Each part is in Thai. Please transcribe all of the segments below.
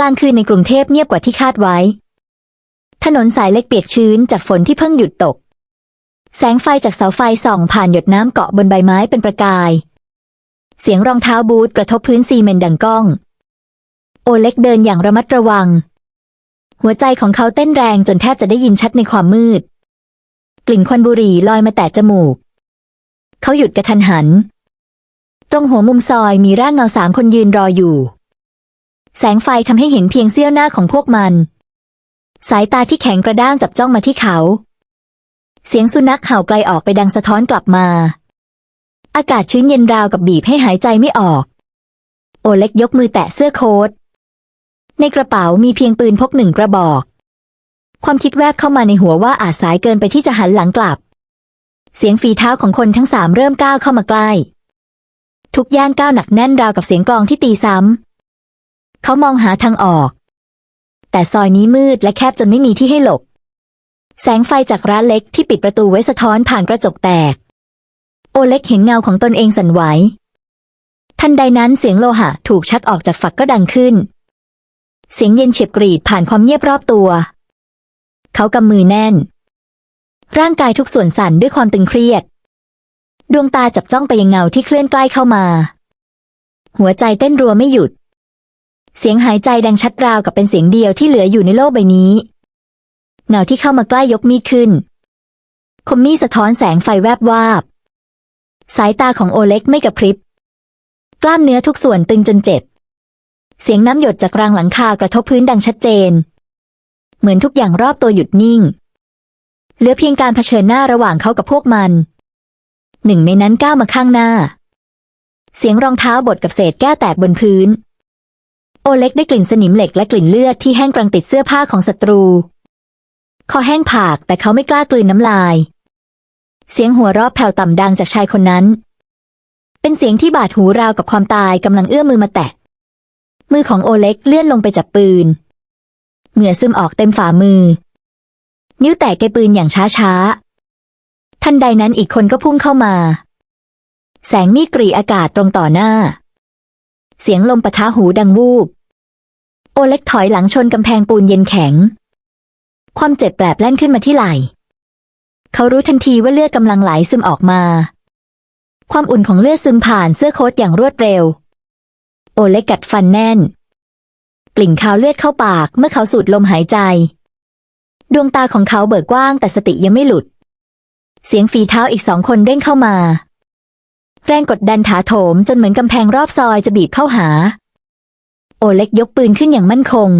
กลางคืนในกรุงเทพเงียบกว่าที่คาดไว้ ถนนสายเล็กเปียกชื้นจากฝนที่เพิ่งหยุดตก แสงไฟจากเสาไฟส่องผ่านหยดน้ำเกาะบนใบไม้เป็นประกาย เสียงรองเท้าบูทกระทบพื้นซีเมนต์ดังก้อง โอเล็กเดินอย่างระมัดระวัง หัวใจของเขาเต้นแรงจนแทบจะได้ยินชัดในความมืด กลิ่นควันบุหรี่ลอยมาแตะจมูก เขาหยุดกระทันหัน ตรงหัวมุมซอยมีร่างเงาสามคนยืนรออยู่ แสงไฟทำให้เห็นเพียงเสี้ยวหน้าของพวกมัน สายตาที่แข็งกระด้างจับจ้องมาที่เขา เสียงสุนัขเห่าไกลออกไปดังสะท้อนกลับมา อากาศชื้นเย็นราวกับบีบให้หายใจไม่ออก โอเล็กยกมือแตะเสื้อโค้ทในกระเป๋ามีเพียงปืนพกหนึ่งกระบอก ความคิดแวบเข้ามาในหัวว่าอาจสายเกินไปที่จะหันหลังกลับ เสียงฝีเท้าของคนทั้งสามเริ่มก้าวเข้ามาใกล้ ทุกย่างก้าวหนักแน่นราวกับเสียงกลองที่ตีซ้ำ เขามองหาทางออก แต่ซอยนี้มืดและแคบจนไม่มีที่ให้หลบ แสงไฟจากร้านเล็กที่ปิดประตูไว้สะท้อนผ่านกระจกแตก โอเล็กเห็นเงาของตนเองสั่นไหว ทันใดนั้นเสียงโลหะถูกชักออกจากฝักก็ดังขึ้น เสียงเย็นเฉียบกรีดผ่านความเงียบรอบตัว เขากำมือแน่น ร่างกายทุกส่วนสั่นด้วยความตึงเครียด ดวงตาจับจ้องไปยังเงาที่เคลื่อนใกล้เข้ามา หัวใจเต้นรัวไม่หยุด เสียงหายใจดังชัดราวกับเป็นเสียงเดียวที่เหลืออยู่ในโลกใบนี้ เงาที่เข้ามาใกล้ยกมีดขึ้น คมมีดสะท้อนแสงไฟแวบวาบ สายตาของโอเล็กไม่กระพริบ กล้ามเนื้อทุกส่วนตึงจนเจ็บ เสียงน้ำหยดจากรางหลังคากระทบพื้นดังชัดเจน เหมือนทุกอย่างรอบตัวหยุดนิ่ง เหลือเพียงการเผชิญหน้าระหว่างเขากับพวกมัน หนึ่งในนั้นก้าวมาข้างหน้า เสียงรองเท้าบดกับเศษแก้วแตกบนพื้น เล็กได้กลิ่นสนิมเหล็กและกลิ่นเลือดที่แห้งกรังติดเสื้อผ้าของศัตรู คอแห้งผากแต่เขาไม่กล้ากลืนน้ำลาย เสียงหัวเราะแผ่วต่ำดังจากชายคนนั้น เป็นเสียงที่บาดหูราวกับความตายกำลังเอื้อมมือมาแตะ มือของโอเล็กเลื่อนลงไปจับปืน เหงื่อซึมออกเต็มฝ่ามือ นิ้วแตะไกปืนอย่างช้าๆทันใดนั้นอีกคนก็พุ่งเข้ามา แสงมีกรีอากาศตรงต่อหน้า เสียงลมปะทะหูดังวูบ โอเล็กถอยหลังชนกำแพงปูนเย็นแข็ง ความเจ็บแปลบแล่นขึ้นมาที่ไหล่ เขารู้ทันทีว่าเลือดกำลังไหลซึมออกมา ความอุ่นของเลือดซึมผ่านเสื้อโค้ทอย่างรวดเร็ว โอเล็กกัดฟันแน่น กลิ่นคาวเลือดเข้าปากเมื่อเขาสูดลมหายใจ ดวงตาของเขาเบิกกว้างแต่สติยังไม่หลุด เสียงฝีเท้าอีกสองคนเร่งเข้ามา แรงกดดันถาโถมจนเหมือนกำแพงรอบซอยจะบีบเข้าหา โอเล็กยกปืนขึ้นอย่างมั่นคง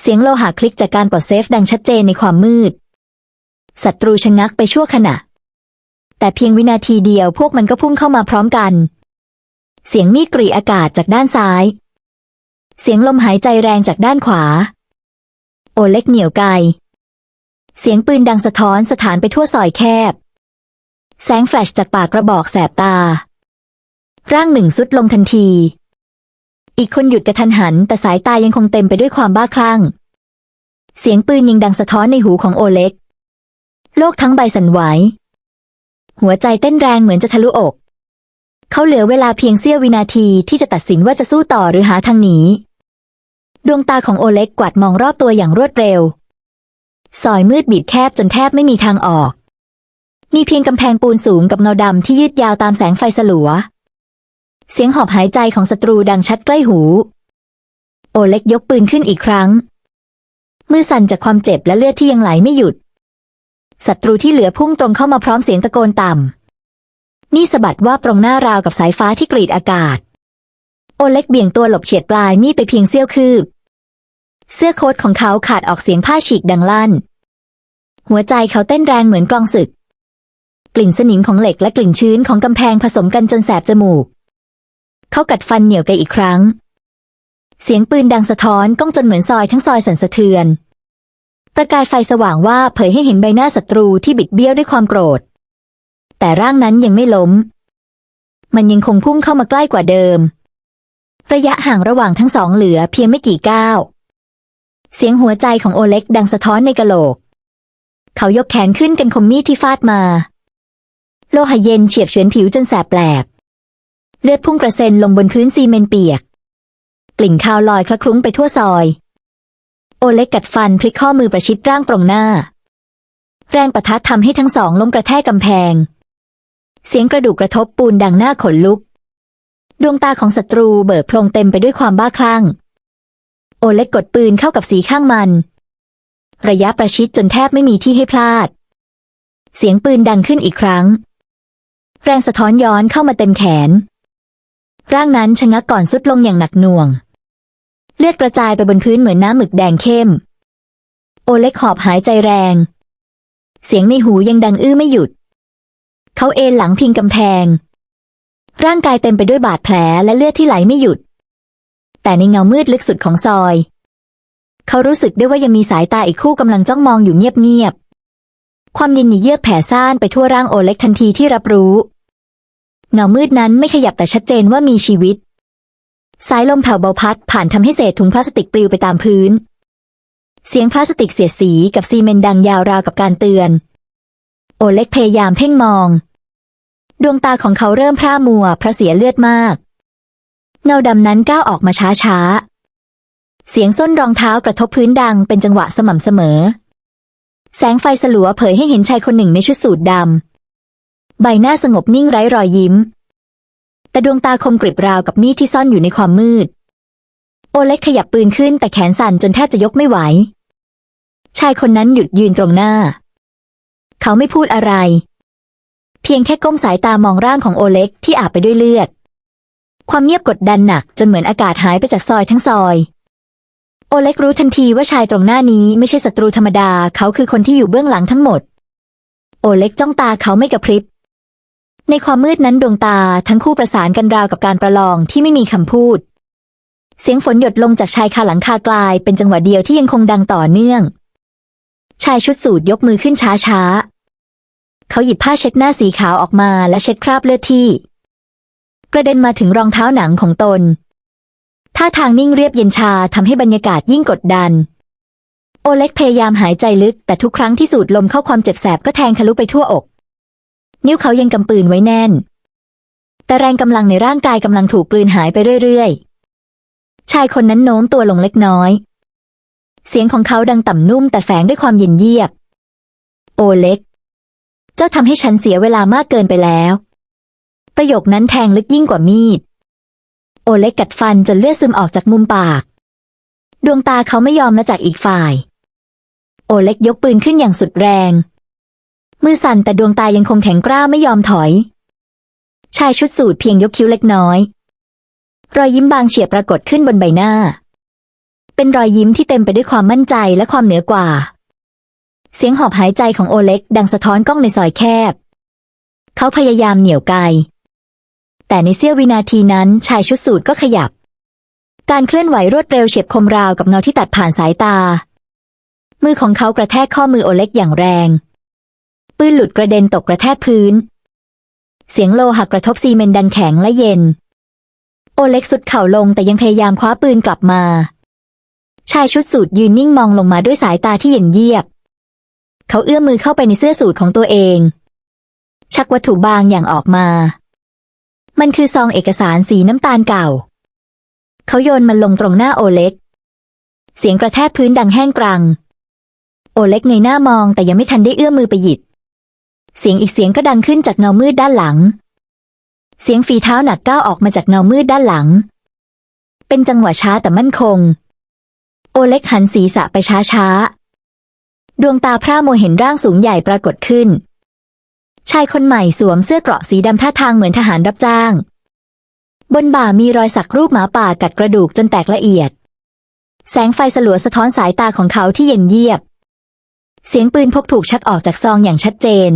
เสียงโลหะคลิกจากการปลดเซฟดังชัดเจนในความมืด ศัตรูชะงักไปชั่วขณะ แต่เพียงวินาทีเดียวพวกมันก็พุ่งเข้ามาพร้อมกัน เสียงมีดกรีอากาศจากด้านซ้าย เสียงลมหายใจแรงจากด้านขวา โอเล็กเหนียวไกลเสียงปืนดังสะท้อนสถานไปทั่วซอยแคบ แสงแฟลชจากปากกระบอกแสบตา ร่างหนึ่งสุดลงทันที อีกคนหยุดกระทันหัน แต่สายตายังคงเต็มไปด้วยความบ้าคลั่ง เสียงปืนยิงดังสะท้อนในหูของโอเล็ก โลกทั้งใบสั่นไหว หัวใจเต้นแรงเหมือนจะทะลุอก เขาเหลือเวลาเพียงเสี้ยววินาทีที่จะตัดสินว่าจะสู้ต่อหรือหาทางหนี ดวงตาของโอเล็กกวาดมองรอบตัวอย่างรวดเร็ว ซอยมืดบีบแคบจนแทบไม่มีทางออก มีเพียงกำแพงปูนสูงกับเงาดำที่ยืดยาวตามแสงไฟสลัว เสียงหอบหายใจของศัตรูดังชัดใกล้หู โอเล็กยกปืนขึ้นอีกครั้ง มือสั่นจากความเจ็บและเลือดที่ยังไหลไม่หยุด ศัตรูที่เหลือพุ่งตรงเข้ามาพร้อมเสียงตะโกนต่ำนี่สะบัดว่าตรงหน้าราวกับสายฟ้าที่กรีดอากาศ โอเล็กเบี่ยงตัวหลบเฉียดปลายมีดไปเพียงเสี้ยวคืบ เสื้อโค้ทของเขาขาดออกเสียงผ้าฉีกดังลั่น หัวใจเขาเต้นแรงเหมือนกลองศึก กลิ่นสนิมของเหล็กและกลิ่นชื้นของกำแพงผสมกันจนแสบจมูก เขากัดฟันเหนียวไกอีกครั้ง เสียงปืนดังสะท้อนก้องจนเหมือนซอยทั้งซอยสั่นสะเทือน ประกายไฟสว่างว่าเผยให้เห็นใบหน้าศัตรูที่บิดเบี้ยวด้วยความโกรธ แต่ร่างนั้นยังไม่ล้ม มันยังคงพุ่งเข้ามาใกล้กว่าเดิม ระยะห่างระหว่างทั้งสองเหลือเพียงไม่กี่ก้าว เสียงหัวใจของโอเล็กดังสะท้อนในกะโหลก เขายกแขนขึ้นกันคมมีดที่ฟาดมา โลหะเย็นเฉียบเฉือนผิวจนแสบแปลบ เลือดพุ่งกระเซ็นลงบนพื้นซีเมนต์เปียก กลิ่นคาวลอยคละคลุ้งไปทั่วซอย โอเล็กกัดฟันพลิกข้อมือประชิดร่างตรงหน้า แรงประทัดทำให้ทั้งสองล้มกระแทกกำแพง เสียงกระดูกกระทบปูนดังหน้าขนลุก ดวงตาของศัตรูเบิกโพลงเต็มไปด้วยความบ้าคลั่ง โอเล็กกดปืนเข้ากับสีข้างมัน ระยะประชิดจนแทบไม่มีที่ให้พลาด เสียงปืนดังขึ้นอีกครั้ง แรงสะท้อนย้อนเข้ามาเต็มแขน ร่างนั้นชะงักก่อนสุดลงอย่างหนักหน่วง เลือดกระจายไปบนพื้นเหมือนน้ำหมึกแดงเข้ม โอเล็กหอบหายใจแรง เสียงในหูยังดังอื้อไม่หยุด เขาเอนหลังพิงกำแพง ร่างกายเต็มไปด้วยบาดแผลและเลือดที่ไหลไม่หยุด แต่ในเงามืดลึกสุดของซอย เขารู้สึกได้ว่ายังมีสายตาอีกคู่กำลังจ้องมองอยู่เงียบๆความย็นหนีเยือกแผ่ซ่านไปทั่วร่างโอเล็กทันทีที่รับรู้ เงามืดนั้นไม่ขยับแต่ชัดเจนว่ามีชีวิต สายลมแผ่วเบาพัดผ่านทำให้เศษถุงพลาสติกปลิวไปตามพื้น เสียงพลาสติกเสียดสีกับซีเมนต์ดังยาวราวกับการเตือน โอเล็กพยายามเพ่งมอง ดวงตาของเขาเริ่มพร่ามัวเพราะเสียเลือดมาก เงาดำนั้นก้าวออกมาช้าๆเสียงส้นรองเท้ากระทบพื้นดังเป็นจังหวะสม่ำเสมอ แสงไฟสลัวเผยให้เห็นชายคนหนึ่งในชุดสูทดำ ใบหน้าสงบนิ่งไร้รอยยิ้ม แต่ดวงตาคมกริบราวกับมีดที่ซ่อนอยู่ในความมืด โอเล็กขยับปืนขึ้นแต่แขนสั่นจนแทบจะยกไม่ไหว ชายคนนั้นหยุดยืนตรงหน้า เขาไม่พูดอะไร เพียงแค่ก้มสายตามองร่างของโอเล็กที่อาบไปด้วยเลือด ความเงียบกดดันหนักจนเหมือนอากาศหายไปจากซอยทั้งซอยโอเล็กรู้ทันทีว่าชายตรงหน้านี้ไม่ใช่ศัตรูธรรมดา เขาคือคนที่อยู่เบื้องหลังทั้งหมด โอเล็กจ้องตาเขาไม่กระพริบ ในความมืดนั้นดวงตาทั้งคู่ประสานกันราวกับการประลองที่ไม่มีคำพูด เสียงฝนหยดลงจากชายคาหลังคากลายเป็นจังหวะเดียวที่ยังคงดังต่อเนื่อง ชายชุดสูทยกมือขึ้นช้าๆเขาหยิบผ้าเช็ดหน้าสีขาวออกมาและเช็ดคราบเลือดที่ กระเด็นมาถึงรองเท้าหนังของตน ท่าทางนิ่งเรียบเย็นชาทำให้บรรยากาศยิ่งกดดัน โอเล็กพยายามหายใจลึก แต่ทุกครั้งที่สูดลมเข้าความเจ็บแสบก็แทงทะลุไปทั่วอก นิ้วเขายังกำปืนไว้แน่น แต่แรงกำลังในร่างกายกำลังถูกกลืนหายไปเรื่อยๆ ชายคนนั้นโน้มตัวลงเล็กน้อย เสียงของเขาดังต่ำนุ่มแต่แฝงด้วยความเย็นเยียบ โอเล็ก เจ้าทำให้ฉันเสียเวลามากเกินไปแล้ว ประโยคนั้นแทงลึกยิ่งกว่ามีด โอเล็กกัดฟันจนเลือดซึมออกจากมุมปาก ดวงตาเขาไม่ยอมละจากอีกฝ่าย โอเล็กยกปืนขึ้นอย่างสุดแรง มือสั่นแต่ดวงตายังคงแข็งกร้าวไม่ยอมถอย ชายชุดสูทเพียงยกคิ้วเล็กน้อย รอยยิ้มบางเฉียบปรากฏขึ้นบนใบหน้า เป็นรอยยิ้มที่เต็มไปด้วยความมั่นใจและความเหนือกว่า เสียงหอบหายใจของโอเล็กดังสะท้อนกล้องในซอยแคบ เขาพยายามเหนี่ยวไกแต่ในเสี้ยววินาทีนั้นชายชุดสูทก็ขยับ การเคลื่อนไหวรวดเร็วเฉียบคมราวกับเงาที่ตัดผ่านสายตา มือของเขากระแทกข้อมือโอเล็กอย่างแรง ปืนหลุดกระเด็นตกกระแทกพื้น เสียงโลหักกระทบซีเมนต์ดังแข็งและเย็น โอเล็กสุดเข่าลงแต่ยังพยายามคว้าปืนกลับมา ชายชุดสูทยืนนิ่งมองลงมาด้วยสายตาที่เย็นเยียบ เขาเอื้อมมือเข้าไปในเสื้อสูทของตัวเอง ชักวัตถุบางอย่างออกมา มันคือซองเอกสารสีน้ำตาลเก่า เขาโยนมันลงตรงหน้าโอเล็ก เสียงกระแทกพื้นดังแห้งกรัง โอเล็กเงยหน้ามองแต่ยังไม่ทันได้เอื้อมมือไปหยิบ เสียงอีกเสียงก็ดังขึ้นจากเงามืดด้านหลัง เสียงฝีเท้าหนักก้าวออกมาจากเงามืดด้านหลัง เป็นจังหวะช้าแต่มั่นคง โอเล็กหันศีรษะไปช้าๆดวงตาพร่ามัวเห็นร่างสูงใหญ่ปรากฏขึ้น ชายคนใหม่สวมเสื้อเกราะสีดำท่าทางเหมือนทหารรับจ้าง บนบ่ามีรอยสักรูปหมาป่ากัดกระดูกจนแตกละเอียด แสงไฟสลัวสะท้อนสายตาของเขาที่เย็นเยียบ เสียงปืนพกถูกชักออกจากซองอย่างชัดเจน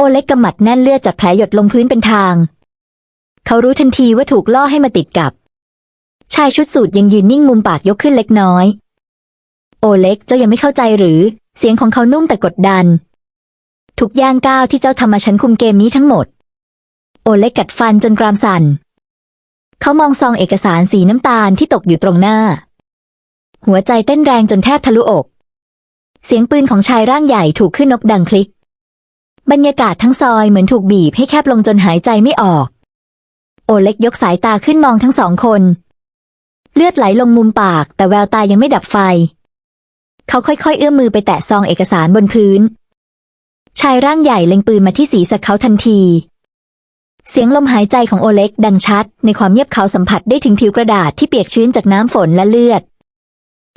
โอเล็กกำมัดแน่นเลือดจากแผลหยดลงพื้นเป็นทาง เขารู้ทันทีว่าถูกล่อให้มาติดกับ ชายชุดสูทยังยืนนิ่งมุมปากยกขึ้นเล็กน้อย โอเล็กเจ้ายังไม่เข้าใจหรือ เสียงของเขานุ่มแต่กดดัน ทุกย่างก้าวที่เจ้าทำมาฉันคุมเกมนี้ทั้งหมด โอเล็กกัดฟันจนกรามสั่น เขามองซองเอกสารสีน้ำตาลที่ตกอยู่ตรงหน้า หัวใจเต้นแรงจนแทบทะลุอก เสียงปืนของชายร่างใหญ่ถูกขึ้นนกดังคลิก บรรยากาศทั้งซอยเหมือนถูกบีบให้แคบลงจนหายใจไม่ออก โอเล็กยกสายตาขึ้นมองทั้งสองคน เลือดไหลลงมุมปาก แต่แววตายังไม่ดับไฟ เขาค่อยๆ เอื้อมมือไปแตะซองเอกสารบนพื้น ชายร่างใหญ่เล็งปืนมาที่ศีรษะเขาทันที เสียงลมหายใจของโอเล็กดังชัด ในความเงียบเขาสัมผัสได้ถึงผิวกระดาษที่เปียกชื้นจากน้ำฝนและเลือด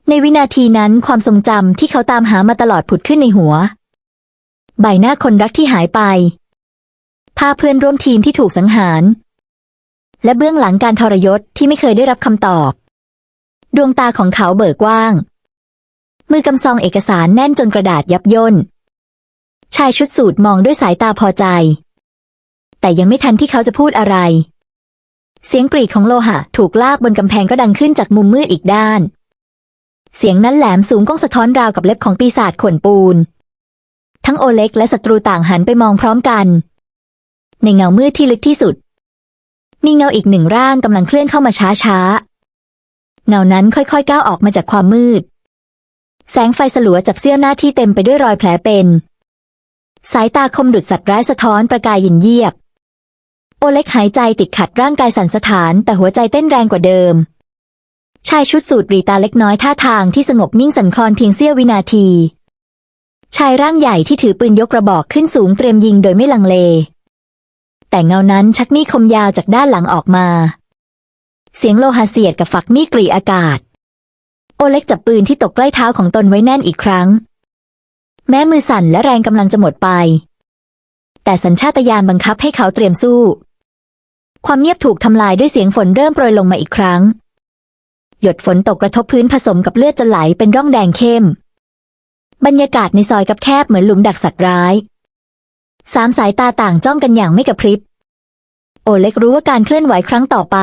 ในวินาทีนั้นความทรงจำที่เขาตามหามาตลอดผุดขึ้นในหัว ใบหน้าคนรักที่หายไป ภาพเพื่อนร่วมทีมที่ถูกสังหาร และเบื้องหลังการทรยศที่ไม่เคยได้รับคำตอบ ดวงตาของเขาเบิกกว้าง มือกำซองเอกสารแน่นจนกระดาษยับย่น ชายชุดสูทมองด้วยสายตาพอใจ แต่ยังไม่ทันที่เขาจะพูดอะไร เสียงกรีดของโลหะถูกลากบนกำแพงก็ดังขึ้นจากมุมมืดอีกด้าน เสียงนั้นแหลมสูงก้องสะท้อนราวกับเล็บของปีศาจขนปูน ทั้งโอเล็กและศัตรูต่างหันไปมองพร้อมกัน ในเงามืดที่ลึกที่สุด มีเงาอีกหนึ่งร่างกำลังเคลื่อนเข้ามาช้าๆเงานั้นค่อยๆก้าวออกมาจากความมืด แสงไฟสลัวจับเสี้ยวหน้าที่เต็มไปด้วยรอยแผลเป็น สายตาคมดุดสัตว์ร้ายสะท้อนประกายยินเยียบ โอเล็กหายใจติดขัดร่างกายสั่นสะท้านแต่หัวใจเต้นแรงกว่าเดิม ชายชุดสูทรีตาเล็กน้อยท่าทางที่สงบนิ่งสันคลอนเพียงเสี้ยววินาที ชายร่างใหญ่ที่ถือปืนยกกระบอกขึ้นสูงเตรียมยิงโดยไม่ลังเล แต่เงานั้นชักมีดคมยาวจากด้านหลังออกมา เสียงโลหะเสียดกับฝักมีดกรีอากาศ โอเล็กจับปืนที่ตกใกล้เท้าของตนไว้แน่นอีกครั้ง แม้มือสั่นและแรงกำลังจะหมดไป แต่สัญชาตญาณบังคับให้เขาเตรียมสู้ ความเงียบถูกทำลายด้วยเสียงฝนเริ่มโปรยลงมาอีกครั้ง หยดฝนตกกระทบพื้นผสมกับเลือดจนไหลเป็นร่องแดงเข้ม บรรยากาศในซอยกับแคบเหมือนหลุมดักสัตว์ร้าย สามสายตาต่างจ้องกันอย่างไม่กระพริบ โอเล็กรู้ว่าการเคลื่อนไหวครั้งต่อไป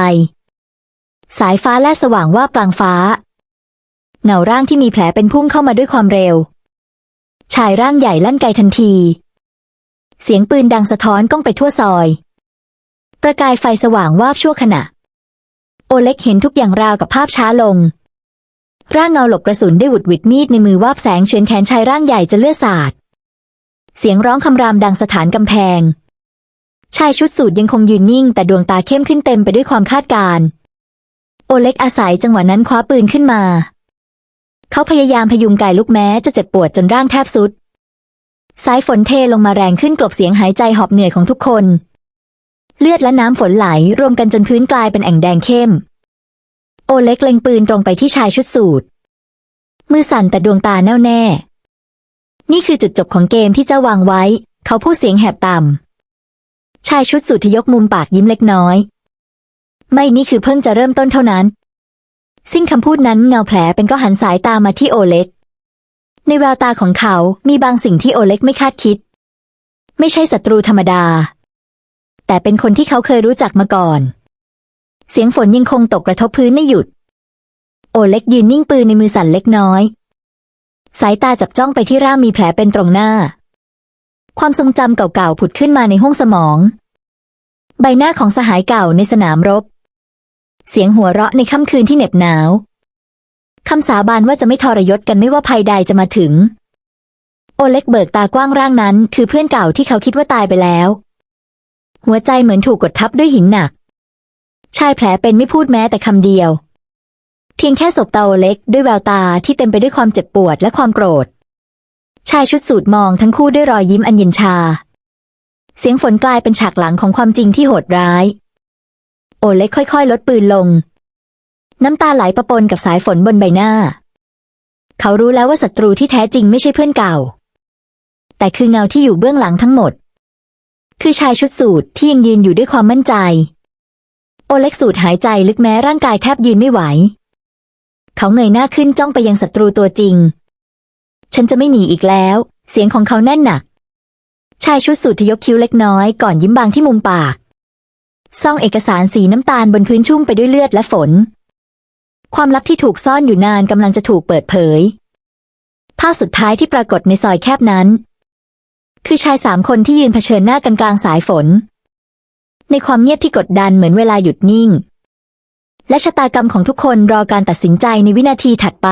สายฟ้าแลบสว่างว่าบกลางฟ้า เงาร่างที่มีแผลเป็นพุ่งเข้ามาด้วยความเร็ว ชายร่างใหญ่ลั่นไกทันที เสียงปืนดังสะท้อนก้องไปทั่วซอย ประกายไฟสว่างวาบชั่วขณะ โอเล็กเห็นทุกอย่างราวกับภาพช้าลง ร่างเงาหลบกระสุนได้หวุดหวิดมีดในมือวาบแสงเฉือนแขนชายร่างใหญ่จะเลือดสาด เสียงร้องคำรามดังสถานกำแพง ชายชุดสูทยังคงยืนนิ่ง แต่ดวงตาเข้มขึ้นเต็มไปด้วยความคาดการณ์โอเล็กอาศัยจังหวะนั้นคว้าปืนขึ้นมา เขาพยายามพยุงกายลุกแม้จะเจ็บปวดจนร่างแทบสุด สายฝนเทลงมาแรงขึ้นกลบเสียงหายใจหอบเหนื่อยของทุกคน เลือดและน้ำฝนไหลรวมกันจนพื้นกลายเป็นแอ่งแดงเข้ม โอเล็กเล็งปืนตรงไปที่ชายชุดสูทมือสั่นแต่ดวงตาแน่วแน่ นี่คือจุดจบของเกมที่เจ้าวางไว้ เขาพูดเสียงแหบต่ำ ชายชุดสูททยกมุมปากยิ้มเล็กน้อย ไม่นี่คือเพิ่งจะเริ่มต้นเท่านั้น สิ้นคำพูดนั้นเงาแผลเป็นก็หันสายตามาที่โอเล็ก ในแววตาของเขา มีบางสิ่งที่โอเล็กไม่คาดคิด ไม่ใช่ศัตรูธรรมดา แต่เป็นคนที่เขาเคยรู้จักมาก่อน เสียงฝนยังคงตกกระทบพื้นไม่หยุด โอเล็กยืนนิ่งปืนในมือสั่นเล็กน้อย สายตาจับจ้องไปที่ร่างมีแผลเป็นตรงหน้า ความทรงจำเก่าๆผุดขึ้นมาในห้องสมอง ใบหน้าของสหายเก่าในสนามรบ เสียงหัวเราะในค่ำคืนที่เหน็บหนาวคำสาบานว่าจะไม่ทรยศกันไม่ว่าภัยใดจะมาถึง โอเล็กเบิกตากว้างร่างนั้น คือเพื่อนเก่าที่เขาคิดว่าตายไปแล้ว หัวใจเหมือนถูกกดทับด้วยหินหนัก ชายแผลเป็นไม่พูดแม้แต่คำเดียว เพียงแค่สบตาเล็กด้วยแววตาที่เต็มไปด้วยความเจ็บปวดและความโกรธ ชายชุดสูทมองทั้งคู่ด้วยรอยยิ้มอันเย็นชา เสียงฝนกลายเป็นฉากหลังของความจริงที่โหดร้าย โอเล็กค่อยๆ ลดปืนลง น้ำตาไหลประปนกับสายฝนบนใบหน้า เขารู้แล้วว่าศัตรูที่แท้จริงไม่ใช่เพื่อนเก่า แต่คือเงาที่อยู่เบื้องหลังทั้งหมด คือชายชุดสูทที่ยังยืนอยู่ด้วยความมั่นใจ โอเล็กสูดหายใจลึกแม้ร่างกายแทบยืนไม่ไหว เขาเงยหน้าขึ้นจ้องไปยังศัตรูตัวจริง ฉันจะไม่หนีอีกแล้ว เสียงของเขาแน่นหนัก ชายชุดสูททยกคิ้วเล็กน้อยก่อนยิ้มบางที่มุมปากซองเอกสารสีน้ำตาลบนพื้นชุ่มไปด้วยเลือดและฝน ความลับที่ถูกซ่อนอยู่นานกำลังจะถูกเปิดเผย ภาพสุดท้ายที่ปรากฏในซอยแคบนั้น คือชายสามคนที่ยืนเผชิญหน้ากันกลางสายฝน ในความเงียบที่กดดันเหมือนเวลาหยุดนิ่ง และชะตากรรมของทุกคนรอการตัดสินใจในวินาทีถัดไป